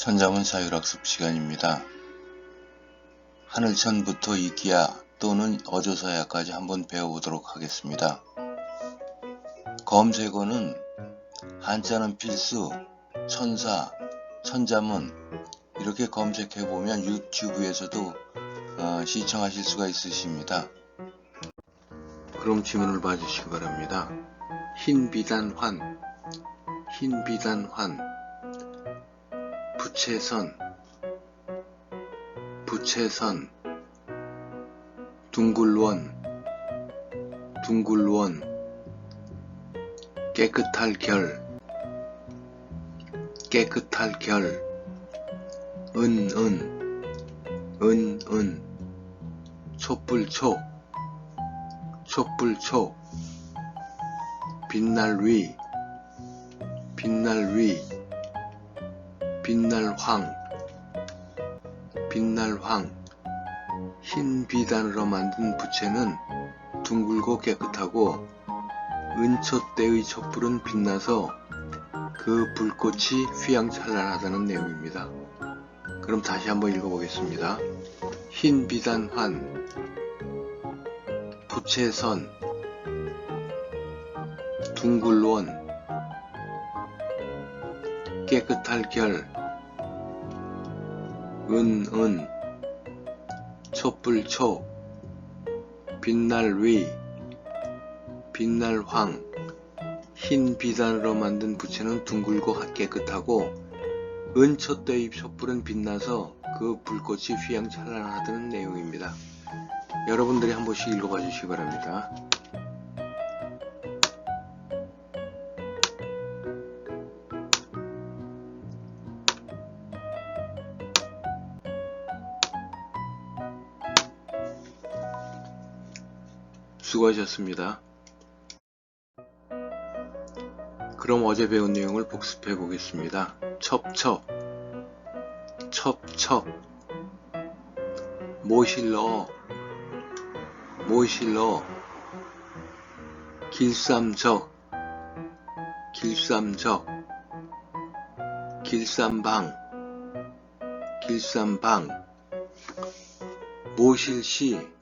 천자문 자율학습 시간입니다. 하늘천부터 이기야 또는 어조서야까지 한번 배워보도록 하겠습니다. 검색어는 한자는 필수, 천사, 천자문 이렇게 검색해보면 유튜브에서도 어, 시청하실 수가 있으십니다. 그럼 지문을 봐주시기 바랍니다. 흰비단환, 흰비단환, 부채선, 부채선, 둥글원, 둥글원, 깨끗할 결, 깨끗할 결, 은, 은, 은, 은, 촛불촉, 촛불촉, 빛날 위, 빛날 위, 빛날 황, 빛날 황, 흰 비단으로 만든 부채는 둥글고 깨끗하고 은촛대의 촛불은 빛나서 그 불꽃이 휘황찬란하다는 내용입니다. 그럼 다시 한번 읽어보겠습니다. 흰 비단환, 부채선, 둥글원, 깨끗할 결, 은, 은, 촛불, 촉, 빛날 위, 빛날 황, 흰 비단으로 만든 부채는 둥글고 깨끗하고 은촛대의 촛불은 빛나서 그 불꽃이 휘황찬란하다는 내용입니다. 여러분들이 한 번씩 읽어봐 주시기 바랍니다. 수고하셨습니다. 그럼 어제 배운 내용을 복습해 보겠습니다. 첩첩, 첩첩, 모실러, 모실러, 길쌈적, 길쌈적, 길쌈방, 길쌈방, 모실시,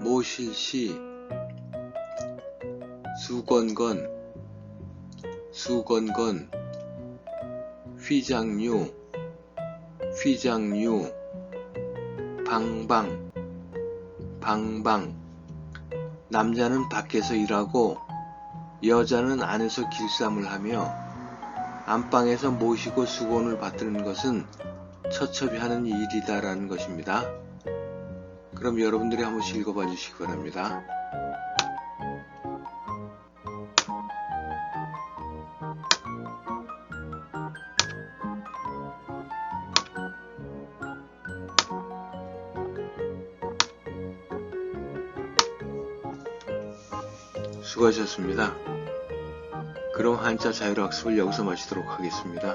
모실시, 수건건, 수건건, 휘장류, 휘장류, 방방, 방방. 남자는 밖에서 일하고 여자는 안에서 길쌈을 하며 안방에서 모시고 수건을 받드는 것은 처첩이 하는 일이다라는 것입니다. 그럼 여러분들이 한 번씩 읽어봐 주시기 바랍니다. 수고하셨습니다. 그럼 한자 자율학습을 여기서 마치도록 하겠습니다.